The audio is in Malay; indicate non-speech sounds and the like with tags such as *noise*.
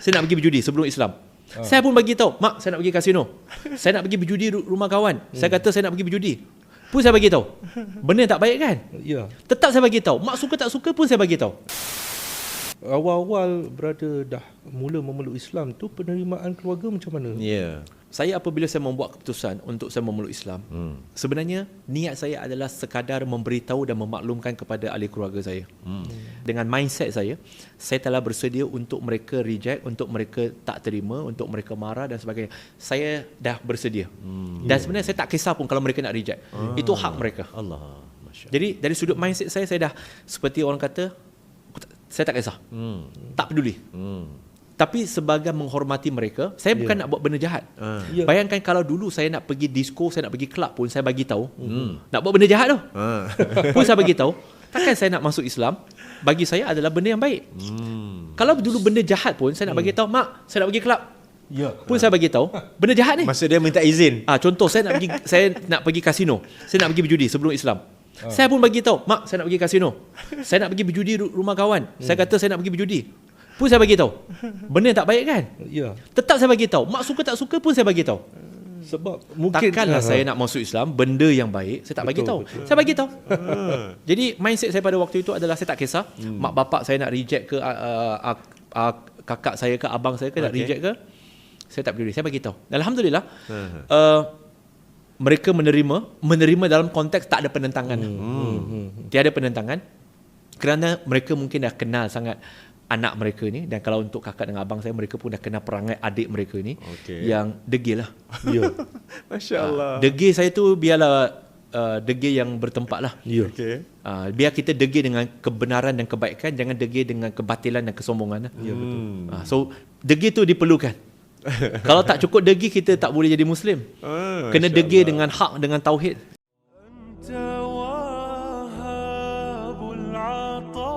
saya nak pergi berjudi sebelum Islam. Saya pun bagi tahu, mak saya nak pergi kasino. Saya nak pergi berjudi ru- rumah kawan. Saya kata saya nak pergi berjudi. Pun saya bagi tahu. Benda tak baik kan? Ya. Tetap saya bagi tahu. Mak suka tak suka pun saya bagi tahu. Awal-awal berada dah mula memeluk Islam tu penerimaan keluarga macam mana? Ya. Saya apabila saya membuat keputusan untuk saya memeluk Islam, Hmm. sebenarnya niat saya adalah sekadar memberitahu dan memaklumkan kepada ahli keluarga saya. Hmm. Dengan mindset saya, saya telah bersedia untuk mereka reject, untuk mereka tak terima, untuk mereka marah dan sebagainya. Saya dah bersedia. Hmm. Dan sebenarnya saya tak kisah pun kalau mereka nak reject. Itu hak mereka. Allah. Masya Jadi dari sudut mindset saya, saya dah seperti orang kata, saya tak kisah. Hmm. Tak peduli. Hmm. Tapi sebagai menghormati mereka, saya bukan nak buat benda jahat. Ah. Ya. Bayangkan kalau dulu saya nak pergi disco, saya nak pergi club pun saya bagi tahu. Hmm. Nak buat benda jahat tu. Ah. pun saya bagi tahu. Takkan saya nak masuk Islam? Bagi saya adalah benda yang baik. Hmm. Kalau dulu benda jahat pun saya nak bagi tahu, mak, saya nak pergi club. Ya. Pun saya bagi tahu, *laughs* benda jahat ni. Masa dia minta izin. Ah, contoh saya nak pergi *laughs* saya nak pergi kasino. Saya nak pergi berjudi sebelum Islam. Saya pun bagi tahu, mak, saya nak pergi kasino. Saya nak pergi berjudi ru- rumah kawan. Saya kata saya nak pergi berjudi. Pun saya bagi tahu. Benda tak baik kan? Ya. Tetap saya bagi tahu. Mak suka tak suka pun saya bagi tahu. Sebab mungkin Takkanlah Ah, saya nak masuk Islam benda yang baik saya tak bagi Betul, tahu. betul. Saya bagi tahu. Jadi mindset saya pada waktu itu adalah saya tak kisah hmm. mak bapak saya nak reject ke uh, uh, uh, kakak saya ke abang saya ke nak Okay. reject ke saya tak peduli. Saya bagi tahu. Dan alhamdulillah Hmm. uh, mereka menerima menerima dalam konteks tak ada penentangan. Hmm. Tiada penentangan kerana mereka mungkin dah kenal sangat anak mereka ni dan kalau untuk kakak dengan abang saya mereka pun dah kena perangai adik mereka ni okay. yang degil lah *laughs* yeah. Masya Allah uh, ah, degil saya tu biarlah uh, degil yang bertempat lah ya. yeah. okay. uh, biar kita degil dengan kebenaran dan kebaikan jangan degil dengan kebatilan dan kesombongan lah. Ya, hmm. yeah, betul. Uh, so degil tu diperlukan *laughs* kalau tak cukup degil kita tak boleh jadi Muslim uh, kena degil dengan hak dengan tauhid Tawahabul Ata